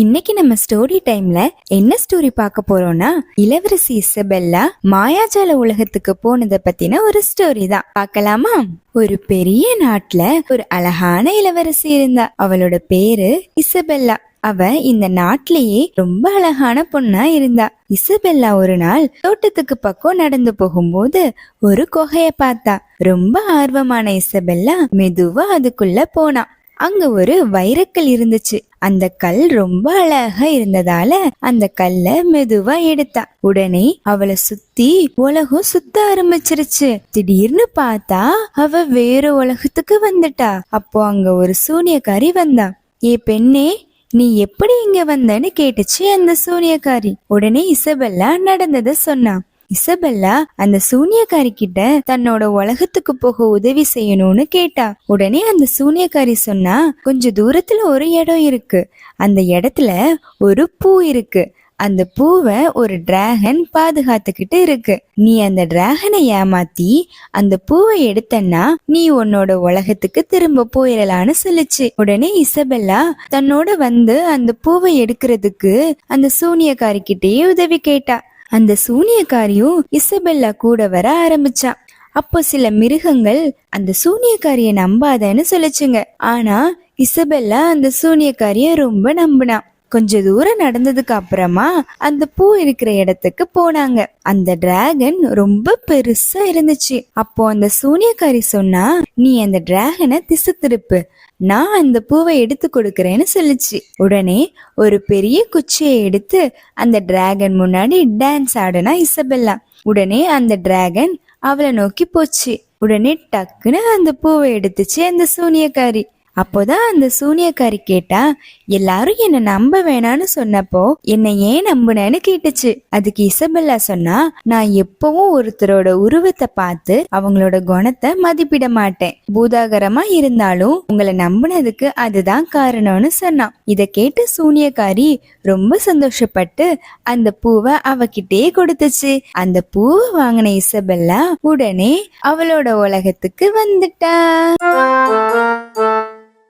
இன்னைக்கு நம்ம ஸ்டோரி டைம்ல என்ன ஸ்டோரி பார்க்க போறோம்னா இளவரசி இசபெல்லா மாயாஜால உலகத்துக்கு போனத பத்தின ஒரு ஸ்டோரி தான். பார்க்கலாமா? ஒரு பெரிய நாட்டுல ஒரு அழகான இளவரசி இருந்தா. அவளோட பேரு இசபெல்லா. அவ இந்த நாட்டிலேயே ரொம்ப அழகான பொண்ணா இருந்தா. இசபெல்லா ஒரு நாள் தோட்டத்துக்கு பக்கம் நடந்து போகும்போது ஒரு குகைய பார்த்தா. ரொம்ப ஆர்வமான இசபெல்லா மெதுவா அதுக்குள்ள போனா. அங்க ஒரு வைரக்கல் இருந்துச்சு. அந்த கல் ரொம்ப அழகா இருந்ததால அந்த கல்ல மெதுவா எடுத்தா. உடனே அவளை சுத்தி உலகம் சுத்த ஆரம்பிச்சிருச்சு. திடீர்னு பார்த்தா அவ வேற உலகத்துக்கு வந்துட்டா. அப்போ அங்க ஒரு சூனியக்காரி வந்தா. ஏ பெண்ணே நீ எப்படி இங்க வந்தன்னு கேட்டுச்சு அந்த சூனியக்காரி. உடனே இசபெல்லா நடந்தத சொன்னா. இசபெல்லா அந்த சூனியக்காரி கிட்ட தன்னோட உலகத்துக்கு போக உதவி செய்யணும்னு கேட்டா. உடனே அந்த சூனியக்காரி சொன்னா கொஞ்ச தூரத்துல ஒரு இடம் இருக்கு. அந்த இடத்துல ஒரு பூ இருக்கு. அந்த பூவை ஒரு டிராகன் பாதுகாத்துக்கிட்டு இருக்கு. நீ அந்த டிராகனை ஏமாத்தி அந்த பூவை எடுத்தன்னா நீ உன்னோட உலகத்துக்கு திரும்ப போயிடலான்னு சொல்லுச்சு. உடனே இசபெல்லா தன்னோட வந்து அந்த பூவை எடுக்கிறதுக்கு அந்த சூனியக்காரி கிட்டேயே உதவி கேட்டா. அந்த சூனியக்காரியும் இசபெல்லா கூட வர ஆரம்பிச்சா. அப்போ சில மிருகங்கள் அந்த சூனியக்காரிய நம்பாதன்னு சொல்லிச்சுங்க. ஆனா இசபெல்லா அந்த சூனியக்காரிய ரொம்ப நம்பினா. கொஞ்ச தூரம் நடந்ததுக்கு அப்புறமா அந்த பூ இருக்கிற இடத்துக்கு போனாங்க. அந்த டிராகன் ரொம்ப பெருசா இருந்துச்சு. அப்போ அந்த சூனியக்காரி சொன்னா நீ அந்த டிராகனை திசு திருப்பு நான் அந்த பூவை எடுத்து கொடுக்கறேன்னு சொல்லுச்சு. உடனே ஒரு பெரிய குச்சியை எடுத்து அந்த டிராகன் முன்னாடி டான்ஸ் ஆடுனா இசபெல்லா. உடனே அந்த டிராகன் அவளை நோக்கி போச்சு. உடனே டக்குன்னு அந்த பூவை எடுத்துச்சு அந்த சூனியக்காரி. அப்போதான் அந்த சூனியக்காரி கேட்டா எல்லாரும் என்ன நம்ப வேணான்னு சொன்னப்போ என்னை ஏன் நம்புனேன்னு கேட்டுச்சு. அதுக்கு இசபெல்லா சொன்னா நான் எப்பவும் ஒருத்தரோட உருவத்தை பார்த்து அவங்களோட குணத்தை மதிப்பிட மாட்டேன். பூதாகரமா இருந்தாலும் உங்களை நம்புனதுக்கு அதுதான் காரணம்னு சொன்னான். இத கேட்டு சூனியக்காரி ரொம்ப சந்தோஷப்பட்டு அந்த பூவை அவகிட்டே கொடுத்துச்சு. அந்த பூவை வாங்கின இசபெல்லா உடனே அவளோட உலகத்துக்கு வந்துட்டா.